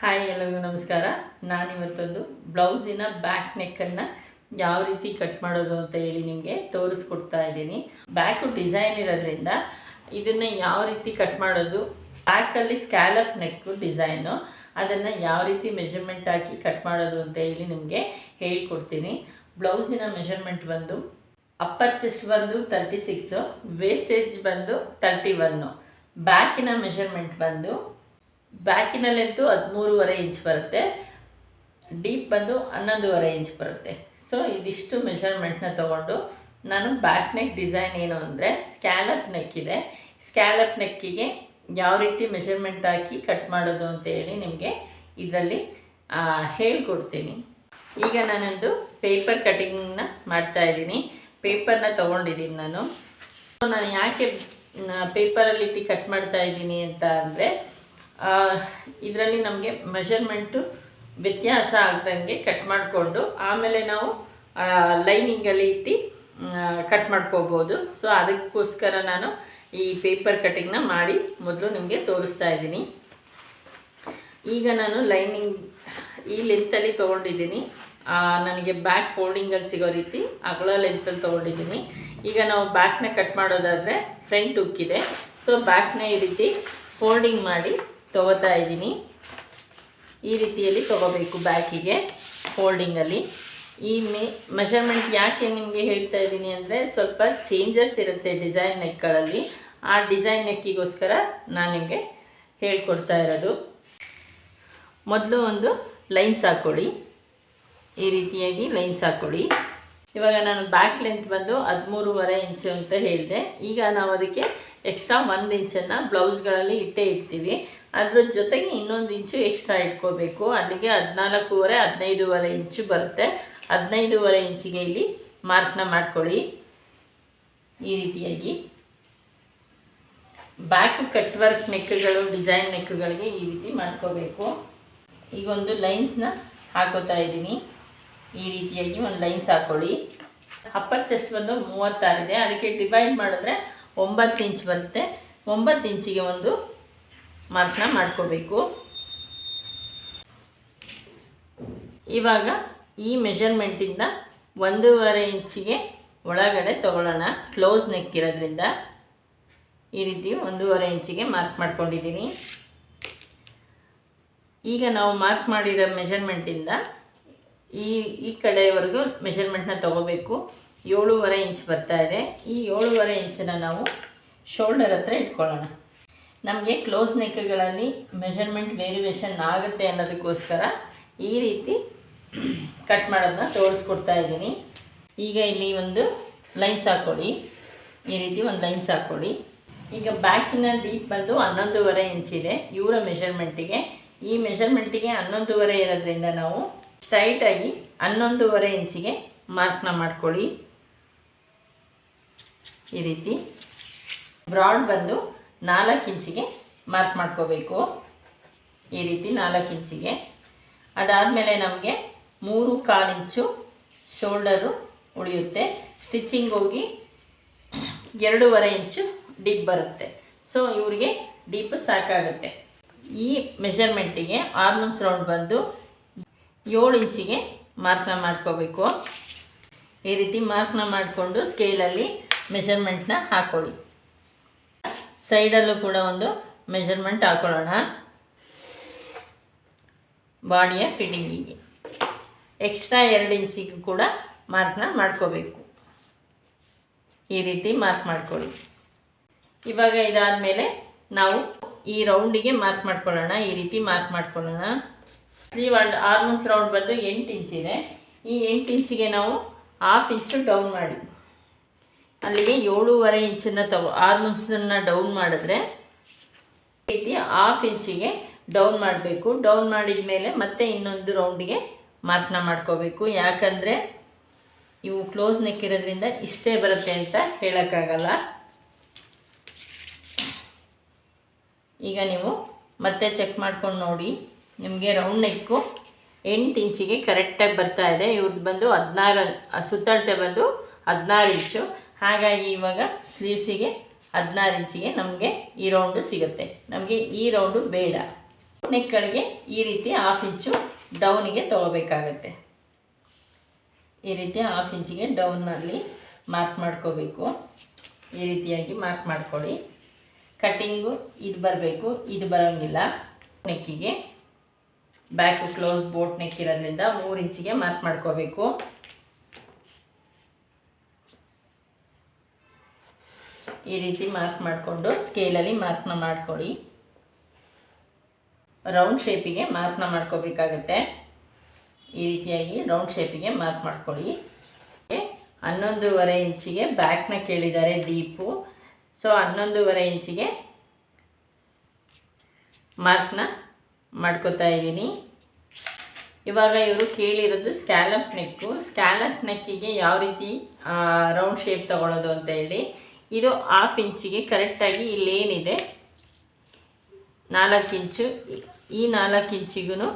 Hi ಎಲ್ಲರಿಗೂ ನಮಸ್ಕಾರ. ನಾನು ಇವತ್ತೊಂದು ಬ್ಲೌಸಿನ ಬ್ಯಾಕ್ ನೆಕ್ಕನ್ನು ಯಾವ ರೀತಿ ಕಟ್ ಮಾಡೋದು ಅಂತ ಹೇಳಿ ನಿಮಗೆ ತೋರಿಸ್ಕೊಡ್ತಾ ಇದ್ದೀನಿ. ಬ್ಯಾಕು ಡಿಸೈನ್ ಇರೋದ್ರಿಂದ ಇದನ್ನು ಯಾವ ರೀತಿ ಕಟ್ ಮಾಡೋದು ಬ್ಯಾಕಲ್ಲಿ ಸ್ಕ್ಯಾಲಪ್ ನೆಕ್ಕು ಡಿಸೈನು ಅದನ್ನು ಯಾವ ರೀತಿ ಮೆಷರ್ಮೆಂಟ್ ಹಾಕಿ ಕಟ್ ಮಾಡೋದು ಅಂತ ಹೇಳಿ ನಿಮಗೆ ಹೇಳ್ಕೊಡ್ತೀನಿ. ಬ್ಲೌಸಿನ ಮೆಷರ್ಮೆಂಟ್ ಬಂದು ಅಪ್ಪರ್ ಚೆಸ್ಟ್ ಬಂದು ತರ್ಟಿ ಸಿಕ್ಸು ವೇಸ್ಟೇಜ್ ಬಂದು ತರ್ಟಿ ಒನ್ನು ಬ್ಯಾಕಿನ ಮೆಷರ್ಮೆಂಟ್ ಬಂದು ಬ್ಯಾಕಿನಲ್ಲಂತೂ ಹದಿಮೂರುವರೆ ಇಂಚ್ ಬರುತ್ತೆ. ಡೀಪ್ ಬಂದು ಹನ್ನೊಂದುವರೆ ಇಂಚ್ ಬರುತ್ತೆ. ಸೊ ಇದಿಷ್ಟು ಮೆಷರ್ಮೆಂಟ್ನ ತೊಗೊಂಡು ನಾನು ಬ್ಯಾಕ್ ನೆಕ್ ಡಿಸೈನ್ ಏನು ಅಂದರೆ ಸ್ಕ್ಯಾಲಪ್ ನೆಕ್ ಇದೆ. ಸ್ಕ್ಯಾಲಪ್ ನೆಕ್ಕಿಗೆ ಯಾವ ರೀತಿ ಮೆಷರ್ಮೆಂಟ್ ಹಾಕಿ ಕಟ್ ಮಾಡೋದು ಅಂತ ಹೇಳಿ ನಿಮಗೆ ಇದರಲ್ಲಿ ಹೇಳ್ಕೊಡ್ತೀನಿ. ಈಗ ನಾನೊಂದು ಪೇಪರ್ ಕಟಿಂಗ್ನ ಮಾಡ್ತಾ ಇದ್ದೀನಿ. ಪೇಪರ್ನ ತೊಗೊಂಡಿದ್ದೀನಿ ನಾನು. ಸೊ ನಾನು ಯಾಕೆ ಪೇಪರಲ್ಲಿ ಕಟ್ ಮಾಡ್ತಾ ಇದ್ದೀನಿ ಅಂತ ಅಂದರೆ ಇದರಲ್ಲಿ ನಮಗೆ ಮೆಷರ್ಮೆಂಟು ವ್ಯತ್ಯಾಸ ಆಗ್ದಂಗೆ ಕಟ್ ಮಾಡಿಕೊಂಡು, ಆಮೇಲೆ ನಾವು ಲೈನಿಂಗಲ್ಲಿ ಇಟ್ಟು ಕಟ್ ಮಾಡ್ಕೋಬೋದು. ಸೊ ಅದಕ್ಕೋಸ್ಕರ ನಾನು ಈ ಪೇಪರ್ ಕಟಿಂಗ್ನ ಮಾಡಿ ಮೊದಲು ನಿಮಗೆ ತೋರಿಸ್ತಾ ಇದ್ದೀನಿ. ಈಗ ನಾನು ಲೈನಿಂಗ್ ಈ ಲೆಂತಲ್ಲಿ ತೊಗೊಂಡಿದ್ದೀನಿ. ನನಗೆ ಬ್ಯಾಕ್ ಫೋಲ್ಡಿಂಗಲ್ಲಿ ಸಿಗೋ ರೀತಿ ಅಗಲ ಲೆಂತಲ್ಲಿ ತೊಗೊಂಡಿದ್ದೀನಿ. ಈಗ ನಾವು ಬ್ಯಾಕ್ನ ಕಟ್ ಮಾಡೋದಾದರೆ ಫ್ರಂಟ್ ಉಕ್ಕಿದೆ ಸೊ ಬ್ಯಾಕ್ನ ಈ ರೀತಿ ಫೋಲ್ಡಿಂಗ್ ಮಾಡಿ ತೊಗೋತಾ ಇದ್ದೀನಿ. ಈ ರೀತಿಯಲ್ಲಿ ತೊಗೋಬೇಕು ಬ್ಯಾಕಿಗೆ ಫೋಲ್ಡಿಂಗಲ್ಲಿ ಈ ಮೇ ಮೆಷರ್ಮೆಂಟ್ ಯಾಕೆ ನಿಮಗೆ ಹೇಳ್ತಾ ಇದ್ದೀನಿ ಅಂದರೆ ಸ್ವಲ್ಪ ಚೇಂಜಸ್ ಇರುತ್ತೆ ಡಿಸೈನ್ ನೆಕ್ಗಳಲ್ಲಿ ಆ ಡಿಸೈನ್ ನೆಕ್ಕಿಗೋಸ್ಕರ ನಾನು ನಿಮಗೆ ಹೇಳ್ಕೊಡ್ತಾ ಇರೋದು. ಮೊದಲು ಒಂದು ಲೈನ್ಸ್ ಹಾಕ್ಕೊಳ್ಳಿ ಈ ರೀತಿಯಾಗಿ ಲೈನ್ಸ್ ಹಾಕ್ಕೊಳ್ಳಿ ಇವಾಗ ನಾನು ಬ್ಯಾಕ್ ಲೆಂತ್ ಬಂದು ಹದಿಮೂರುವರೆ ಇಂಚು ಅಂತ ಹೇಳಿದೆ. ಈಗ ನಾವು ಅದಕ್ಕೆ ಎಕ್ಸ್ಟ್ರಾ ಒಂದು ಇಂಚನ್ನು ಬ್ಲೌಸ್ಗಳಲ್ಲಿ ಇಟ್ಟೇ ಇಡ್ತೀವಿ. ಅದ್ರ ಜೊತೆಗೆ ಇನ್ನೊಂದು ಇಂಚು ಎಕ್ಸ್ಟ್ರಾ ಇಟ್ಕೋಬೇಕು. ಅಲ್ಲಿಗೆ ಹದಿನಾಲ್ಕೂವರೆ, ಹದಿನೈದೂವರೆ ಇಂಚು ಬರುತ್ತೆ. ಹದಿನೈದೂವರೆ ಇಂಚಿಗೆ ಇಲ್ಲಿ ಮಾರ್ಕ್ನ ಮಾಡ್ಕೊಳ್ಳಿ. ಈ ರೀತಿಯಾಗಿ. ಬ್ಯಾಕ್ ಕಟ್ ವರ್ಕ್ ನೆಕ್ಗಳು ಡಿಸೈನ್ ನೆಕ್ಗಳಿಗೆ ಈ ರೀತಿ ಮಾಡ್ಕೋಬೇಕು. ಈಗ ಒಂದು ಲೈನ್ಸ್ನ ಹಾಕೋತಾ ಇದ್ದೀನಿ. ಈ ರೀತಿಯಾಗಿ ಒಂದು ಲೈನ್ಸ್ ಹಾಕೊಳ್ಳಿ. ಅಪ್ಪರ್ ಚೆಸ್ಟ್ ಬಂದು ಮೂವತ್ತಾರಿದೆ ಅದಕ್ಕೆ ಡಿವೈಡ್ ಮಾಡಿದ್ರೆ ಒಂಬತ್ತು ಇಂಚ್ ಬರುತ್ತೆ. ಒಂಬತ್ತು ಇಂಚಿಗೆ ಒಂದು ಮಾರ್ಕ್ನ ಮಾಡ್ಕೋಬೇಕು. ಇವಾಗ ಈ ಮೆಷರ್ಮೆಂಟಿಂದ ಒಂದೂವರೆ ಇಂಚಿಗೆ ಒಳಗಡೆ ತಗೊಳ್ಳೋಣ. ಕ್ಲೋಸ್ ನೆಕ್ ಇರೋದ್ರಿಂದ ಈ ರೀತಿ ಒಂದೂವರೆ ಇಂಚಿಗೆ ಮಾರ್ಕ್ ಮಾಡ್ಕೊಂಡಿದ್ದೀನಿ. ಈಗ ನಾವು ಮಾರ್ಕ್ ಮಾಡಿರೋ ಮೆಷರ್ಮೆಂಟಿಂದ ಈ ಈ ಕಡೆವರೆಗೂ ಮೆಷರ್ಮೆಂಟ್ನ ತೊಗೋಬೇಕು. ಏಳೂವರೆ ಇಂಚ್ ಬರ್ತಾ ಇದೆ. ಈ ಏಳೂವರೆ ಇಂಚನ್ನು ನಾವು ಶೋಲ್ಡರ್ ಹತ್ರ ಇಟ್ಕೊಳ್ಳೋಣ. ನಮಗೆ ಕ್ಲೋಸ್ ನೆಕ್ಗಳಲ್ಲಿ ಮೆಷರ್ಮೆಂಟ್ ವೇರಿಯೇಷನ್ ಆಗುತ್ತೆ ಅನ್ನೋದಕ್ಕೋಸ್ಕರ ಈ ರೀತಿ ಕಟ್ ಮಾಡೋದನ್ನ ತೋರಿಸ್ಕೊಡ್ತಾ ಇದ್ದೀನಿ. ಈಗ ಇಲ್ಲಿ ಒಂದು ಲೈನ್ಸ್ ಹಾಕ್ಕೊಳ್ಳಿ ಈ ರೀತಿ ಒಂದು ಲೈನ್ಸ್ ಹಾಕ್ಕೊಳ್ಳಿ ಈಗ ಬ್ಯಾಕಿನ ಡೀಪ್ ಬಂದು ಹನ್ನೊಂದೂವರೆ ಇಂಚಿದೆ ಇವರ ಮೆಷರ್ಮೆಂಟಿಗೆ ಈ ಮೆಷರ್ಮೆಂಟಿಗೆ ಹನ್ನೊಂದೂವರೆ ಇರೋದ್ರಿಂದ ನಾವು ಸ್ಟ್ರೈಟಾಗಿ ಹನ್ನೊಂದೂವರೆ ಇಂಚಿಗೆ ಮಾರ್ಕ್ನ ಮಾಡ್ಕೊಳ್ಳಿ. ಈ ರೀತಿ. ಬ್ರಾಡ್ ಬಂದು ನಾಲ್ಕು ಇಂಚಿಗೆ ಮಾರ್ಕ್ ಮಾಡ್ಕೋಬೇಕು. ಈ ರೀತಿ ನಾಲ್ಕು ಇಂಚಿಗೆ. ಅದಾದಮೇಲೆ ನಮಗೆ ಮೂರು ಕಾಲು ಇಂಚು ಶೋಲ್ಡರು ಉಳಿಯುತ್ತೆ. ಸ್ಟಿಚ್ಚಿಂಗ್ ಹೋಗಿ ಎರಡೂವರೆ ಇಂಚು ಡಿಪ್ ಬರುತ್ತೆ. ಸೊ, ಇವರಿಗೆ ಡೀಪ್ ಸಾಕಾಗುತ್ತೆ. ಈ ಮೆಷರ್ಮೆಂಟಿಗೆ ಆರ್ಮನ್ಸ್ ರೌಂಡ್ ಬಂದು ಏಳು ಇಂಚಿಗೆ ಮಾರ್ಕ್ನ ಮಾಡ್ಕೋಬೇಕು. ಈ ರೀತಿ ಮಾರ್ಕ್ನ ಮಾಡಿಕೊಂಡು ಸ್ಕೇಲಲ್ಲಿ ಮೆಷರ್ಮೆಂಟ್ನ ಹಾಕ್ಕೊಳ್ಳಿ ಸೈಡಲ್ಲೂ ಕೂಡ ಒಂದು ಮೆಜರ್ಮೆಂಟ್ ಹಾಕೊಳ್ಳೋಣ. ಬಾಡಿಯ ಫಿಟ್ಟಿಂಗಿಗೆ ಎಕ್ಸ್ಟ್ರಾ ಎರಡು ಇಂಚಿಗೂ ಕೂಡ ಮಾರ್ಕ್ನ ಮಾಡ್ಕೋಬೇಕು. ಈ ರೀತಿ ಮಾರ್ಕ್ ಮಾಡ್ಕೊಳ್ಳಿ. ಇವಾಗ ಇದಾದಮೇಲೆ ನಾವು ಈ ರೌಂಡಿಗೆ ಮಾರ್ಕ್ ಮಾಡ್ಕೊಳ್ಳೋಣ. ಈ ರೀತಿ ಮಾರ್ಕ್ ಮಾಡ್ಕೊಳ್ಳೋಣ. ಸ್ಲೀವ್ ಅಂಡ್ ಆಲ್ಮೋಸ್ಟ್ ರೌಂಡ್ ಬಂದು ಎಂಟು ಇಂಚಿದೆ. ಈ ಎಂಟು ಇಂಚಿಗೆ ನಾವು ಹಾಫ್ ಇಂಚು ಡೌನ್ ಮಾಡಿ. ಅಲ್ಲಿಗೆ ಏಳೂವರೆ ಇಂಚನ್ನು ತಗೋ ಮುಂಚನ್ನು ಡೌನ್ ಮಾಡಿದ್ರೆ ರೀತಿ ಹಾಫ್ ಇಂಚಿಗೆ ಡೌನ್ ಮಾಡಬೇಕು. ಡೌನ್ ಮಾಡಿದ ಮೇಲೆ ಮತ್ತೆ ಇನ್ನೊಂದು ರೌಂಡಿಗೆ ಮಾರ್ಕ್ನ ಮಾಡ್ಕೋಬೇಕು. ಯಾಕಂದರೆ ಇವು ಕ್ಲೋಸ್ ನೆಕ್ ಇರೋದ್ರಿಂದ ಇಷ್ಟೇ ಬರುತ್ತೆ ಅಂತ ಹೇಳೋಕ್ಕಾಗಲ್ಲ. ಈಗ ನೀವು ಮತ್ತೆ ಚೆಕ್ ಮಾಡ್ಕೊಂಡು ನೋಡಿ. ನಿಮಗೆ ರೌಂಡ್ ನೆಕ್ಕು ಎಂಟು ಇಂಚಿಗೆ ಕರೆಕ್ಟಾಗಿ ಬರ್ತಾ ಇದೆ. ಇವ್ರದ್ದು ಬಂದು ಹದಿನಾರು, ಸುತ್ತಳತೆ ಬಂದು ಹದಿನಾರು ಇಂಚು. ಹಾಗಾಗಿ ಇವಾಗ ಸ್ಲೀವ್ಸಿಗೆ ಹದಿನಾರು ಇಂಚಿಗೆ ನಮಗೆ ಈ ರೌಂಡು ಸಿಗುತ್ತೆ. ನಮಗೆ ಈ ರೌಂಡು ಬೇಡ. ನೆಕ್ಗಳಿಗೆ ಈ ರೀತಿ ಹಾಫ್ ಇಂಚು ಡೌನಿಗೆ ತೊಗೋಬೇಕಾಗತ್ತೆ. ಈ ರೀತಿ ಹಾಫ್ ಇಂಚಿಗೆ ಡೌನಲ್ಲಿ ಮಾರ್ಕ್ ಮಾಡ್ಕೋಬೇಕು. ಈ ರೀತಿಯಾಗಿ ಮಾರ್ಕ್ ಮಾಡ್ಕೊಳ್ಳಿ. ಕಟ್ಟಿಂಗು ಇದು ಬರಬೇಕು, ಇದು ಬರೋಂಗಿಲ್ಲ. ನೆಕ್ಕಿಗೆ ಬ್ಯಾಕು ಕ್ಲೋಸ್ ಬೋಟ್ ನೆಕ್ ಇರೋದ್ರಿಂದ ಮೂರು ಇಂಚಿಗೆ ಮಾರ್ಕ್ ಮಾಡ್ಕೋಬೇಕು. ಈ ರೀತಿ ಮಾರ್ಕ್ ಮಾಡಿಕೊಂಡು ಸ್ಕೇಲಲ್ಲಿ ಮಾರ್ಕ್ನ ಮಾಡ್ಕೊಳ್ಳಿ. ರೌಂಡ್ ಶೇಪಿಗೆ ಮಾರ್ಕ್ನ ಮಾಡ್ಕೋಬೇಕಾಗತ್ತೆ. ಈ ರೀತಿಯಾಗಿ ರೌಂಡ್ ಶೇಪಿಗೆ ಮಾರ್ಕ್ ಮಾಡ್ಕೊಳ್ಳಿ. ಹನ್ನೊಂದೂವರೆ ಇಂಚಿಗೆ ಬ್ಯಾಕ್ನ ಕೇಳಿದ್ದಾರೆ ಡೀಪು ಸೊ ಹನ್ನೊಂದೂವರೆ ಇಂಚಿಗೆ ಮಾರ್ಕ್ನ ಮಾಡ್ಕೋತಾ ಇದ್ದೀನಿ. ಇವಾಗ ಇವರು ಕೇಳಿರೋದು ಸ್ಕ್ಯಾಲಪ್ ನೆಕ್ಕು ಸ್ಕ್ಯಾಲಪ್ ನೆಕ್ಕಿಗೆ ಯಾವ ರೀತಿ ರೌಂಡ್ ಶೇಪ್ ತಗೊಳ್ಳೋದು ಅಂತ ಹೇಳಿ. ಇದು ಹಾಫ್ ಇಂಚಿಗೆ ಕರೆಕ್ಟಾಗಿ ಇಲ್ಲೇನಿದೆ ನಾಲ್ಕು ಇಂಚು ಈ ನಾಲ್ಕು ಇಂಚಿಗೂ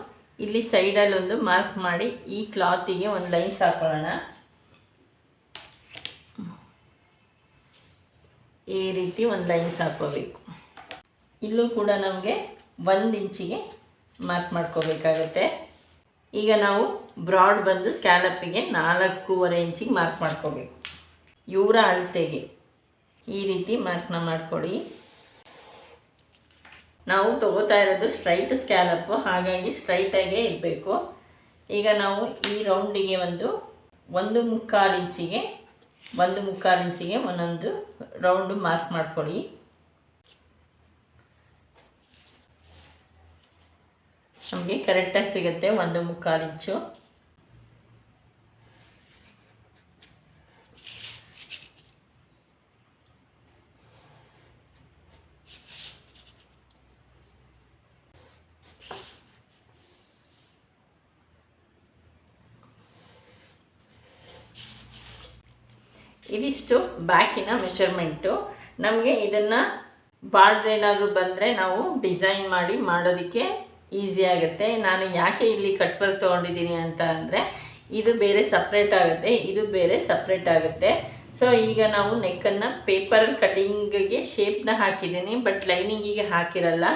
ಇಲ್ಲಿ ಸೈಡಲ್ಲಿ ಒಂದು ಮಾರ್ಕ್ ಮಾಡಿ ಈ ಕ್ಲಾತಿಗೆ ಒಂದು ಲೈನ್ಸ್ ಹಾಕೊಳ್ಳೋಣ. ಈ ರೀತಿ ಒಂದು ಲೈನ್ಸ್ ಹಾಕೋಬೇಕು ಇಲ್ಲೂ ಕೂಡ ನಮಗೆ ಒಂದು ಇಂಚಿಗೆ ಮಾರ್ಕ್ ಮಾಡ್ಕೋಬೇಕಾಗತ್ತೆ. ಈಗ ನಾವು ಬ್ರಾಡ್ ಬಂದು ಸ್ಕ್ಯಾಲಪ್ಪಿಗೆ ನಾಲ್ಕೂವರೆ ಇಂಚಿಗೆ ಮಾರ್ಕ್ ಮಾಡ್ಕೋಬೇಕು. ಇವರ ಅಳತೆಗೆ. ಈ ರೀತಿ ಮಾರ್ಕ್ನ ಮಾಡ್ಕೊಳ್ಳಿ. ನಾವು ತಗೋತಾ ಇರೋದು ಸ್ಟ್ರೈಟ್ ಸ್ಕ್ಯಾಲಪ್ಪು ಹಾಗಾಗಿ ಸ್ಟ್ರೈಟಾಗೇ ಇರಬೇಕು. ಈಗ ನಾವು ಈ ರೌಂಡಿಗೆ ಒಂದು ಒಂದು ಮುಕ್ಕಾಲು ಇಂಚಿಗೆ, ಒಂದು ಮುಕ್ಕಾಲು ಇಂಚಿಗೆ ಒಂದೊಂದು ರೌಂಡು ಮಾರ್ಕ್ ಮಾಡ್ಕೊಳ್ಳಿ. ನಮಗೆ ಕರೆಕ್ಟಾಗಿ ಸಿಗುತ್ತೆ ಒಂದು ಮುಕ್ಕಾಲು ಇಂಚು. ಇದಿಷ್ಟು ಬ್ಯಾಕಿನ ಮೆಷರ್ಮೆಂಟು ನಮಗೆ ಇದನ್ನು ಬಾರ್ಡ್ರ್ ಏನಾದರೂ ಬಂದರೆ ನಾವು ಡಿಸೈನ್ ಮಾಡಿ ಮಾಡೋದಕ್ಕೆ ಈಸಿ ಆಗುತ್ತೆ. ನಾನು ಯಾಕೆ ಇಲ್ಲಿ ಕಟ್ ವರ್ಕ್ ತೊಗೊಂಡಿದ್ದೀನಿ ಅಂತ ಅಂದರೆ, ಇದು ಬೇರೆ ಸಪ್ರೇಟ್ ಆಗುತ್ತೆ, ಇದು ಬೇರೆ ಸಪ್ರೇಟ್ ಆಗುತ್ತೆ. ಸೊ ಈಗ ನಾವು ನೆಕ್ಕನ್ನು ಪೇಪರಲ್ಲಿ ಕಟಿಂಗಿಗೆ ಶೇಪ್ನ ಹಾಕಿದ್ದೀನಿ ಬಟ್ ಲೈನಿಂಗಿಗೆ ಹಾಕಿರಲ್ಲ.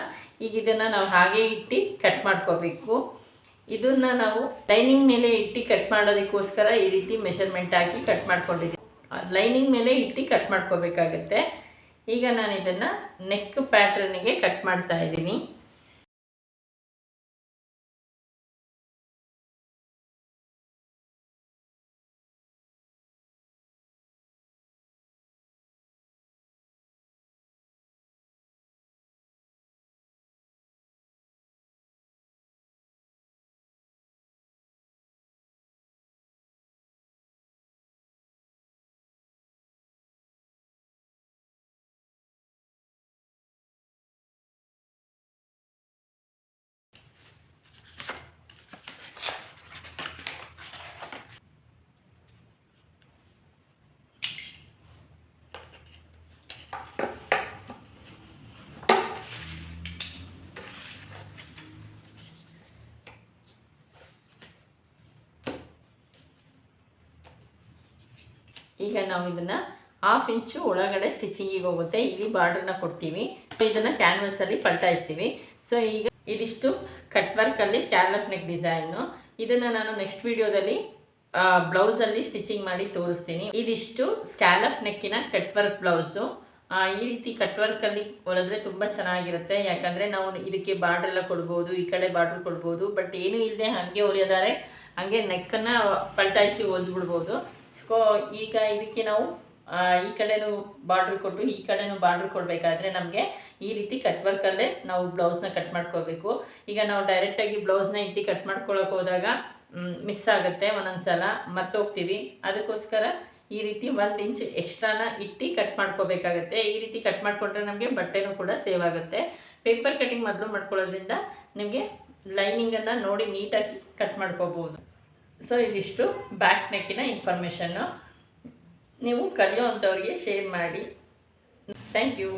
ಈಗ ಇದನ್ನು ನಾವು ಹಾಗೆ ಇಟ್ಟು ಕಟ್ ಮಾಡ್ಕೋಬೇಕು. ಇದನ್ನು ನಾವು ಲೈನಿಂಗ್ ಮೇಲೆ ಇಟ್ಟು ಕಟ್ ಮಾಡೋದಕ್ಕೋಸ್ಕರ ಈ ರೀತಿ ಮೆಷರ್ಮೆಂಟ್ ಹಾಕಿ ಕಟ್ ಮಾಡ್ಕೊಂಡಿದ್ದೀನಿ ಲೈನಿಂಗ್ ಮೇಲೆ ಇಟ್ಟು ಕಟ್ ಮಾಡ್ಕೋಬೇಕಾಗತ್ತೆ. ಈಗ ನಾನು ಇದನ್ನು ನೆಕ್ ಪ್ಯಾಟ್ರನ್ಗೆ ಕಟ್ ಮಾಡ್ತಾ ಇದ್ದೀನಿ. ಈಗ ನಾವು ಇದನ್ನು ಹಾಫ್ ಇಂಚು ಒಳಗಡೆ ಸ್ಟಿಚಿಂಗಿಗೆ ಹೋಗುತ್ತೆ. ಇಲ್ಲಿ ಬಾರ್ಡ್ರನ್ನ ಕೊಡ್ತೀವಿ. ಸೊ ಇದನ್ನು ಕ್ಯಾನ್ವಸಲ್ಲಿ ಪಲ್ಟಾಯಿಸ್ತೀವಿ. ಸೊ ಈಗ ಇದಿಷ್ಟು ಕಟ್ ವರ್ಕಲ್ಲಿ ಸ್ಕ್ಯಾಲಪ್ ನೆಕ್ ಡಿಸೈನು ಇದನ್ನು ನಾನು ನೆಕ್ಸ್ಟ್ ವಿಡಿಯೋದಲ್ಲಿ ಬ್ಲೌಸಲ್ಲಿ ಸ್ಟಿಚಿಂಗ್ ಮಾಡಿ ತೋರಿಸ್ತೀನಿ. ಇದಿಷ್ಟು ಸ್ಕ್ಯಾಲಪ್ ನೆಕ್ಕಿನ ಕಟ್ ವರ್ಕ್ ಬ್ಲೌಸು ಈ ರೀತಿ ಕಟ್ ವರ್ಕಲ್ಲಿ ಹೊಲಿದ್ರೆ ತುಂಬ ಚೆನ್ನಾಗಿರುತ್ತೆ. ಯಾಕಂದರೆ ನಾವು ಇದಕ್ಕೆ ಬಾರ್ಡ್ರ್ ಎಲ್ಲ ಕೊಡ್ಬೋದು, ಈ ಕಡೆ ಬಾರ್ಡ್ರ್ ಕೊಡ್ಬೋದು. ಬಟ್ ಏನೂ ಇಲ್ಲದೆ ಹಾಗೆ ಹೊಲಿಯೋದಾರೆ ಹಾಗೆ ನೆಕ್ಕನ್ನು ಪಲ್ಟಾಯಿಸಿ ಹೊಲ್ದ್ಬಿಡ್ಬೋದು ಸೊ ಈಗ ಇದಕ್ಕೆ ನಾವು ಈ ಕಡೆನೂ ಬಾರ್ಡ್ರ್ ಕೊಟ್ಟು, ಈ ಕಡೆನೂ ಬಾರ್ಡ್ರ್ ಕೊಡಬೇಕಾದ್ರೆ ನಮಗೆ ಈ ರೀತಿ ಕಟ್ ವರ್ಕಲ್ಲೇ ನಾವು ಬ್ಲೌಸ್ನ ಕಟ್ ಮಾಡ್ಕೋಬೇಕು ಈಗ ನಾವು ಡೈರೆಕ್ಟಾಗಿ ಬ್ಲೌಸ್ನ ಇಟ್ಟು ಕಟ್ ಮಾಡ್ಕೊಳಕ್ಕೆ ಹೋದಾಗ ಮಿಸ್ ಆಗುತ್ತೆ ಒಂದೊಂದು ಸಲ ಮರ್ತೋಗ್ತೀವಿ. ಅದಕ್ಕೋಸ್ಕರ ಈ ರೀತಿ ಒಂದು ಇಂಚ್ ಎಕ್ಸ್ಟ್ರಾನ ಇಟ್ಟು ಕಟ್ ಮಾಡ್ಕೋಬೇಕಾಗತ್ತೆ. ಈ ರೀತಿ ಕಟ್ ಮಾಡಿಕೊಂಡ್ರೆ ನಮಗೆ ಬಟ್ಟೆನೂ ಕೂಡ ಸೇವ್ ಆಗುತ್ತೆ. ಪೇಪರ್ ಕಟಿಂಗ್ ಮೊದಲು ಮಾಡ್ಕೊಳ್ಳೋದ್ರಿಂದ ನಿಮಗೆ ಲೈನಿಂಗನ್ನು ನೋಡಿ ನೀಟಾಗಿ ಕಟ್ ಮಾಡ್ಕೋಬೋದು. ಸೊ ಇದಿಷ್ಟು ಬ್ಯಾಕ್ ನೆಕ್ಕಿನ ಇನ್ಫಾರ್ಮೇಷನ್ನು ನೀವು ಕಲಿಯೋ ಅಂಥವ್ರಿಗೆ ಶೇರ್ ಮಾಡಿ. Thank you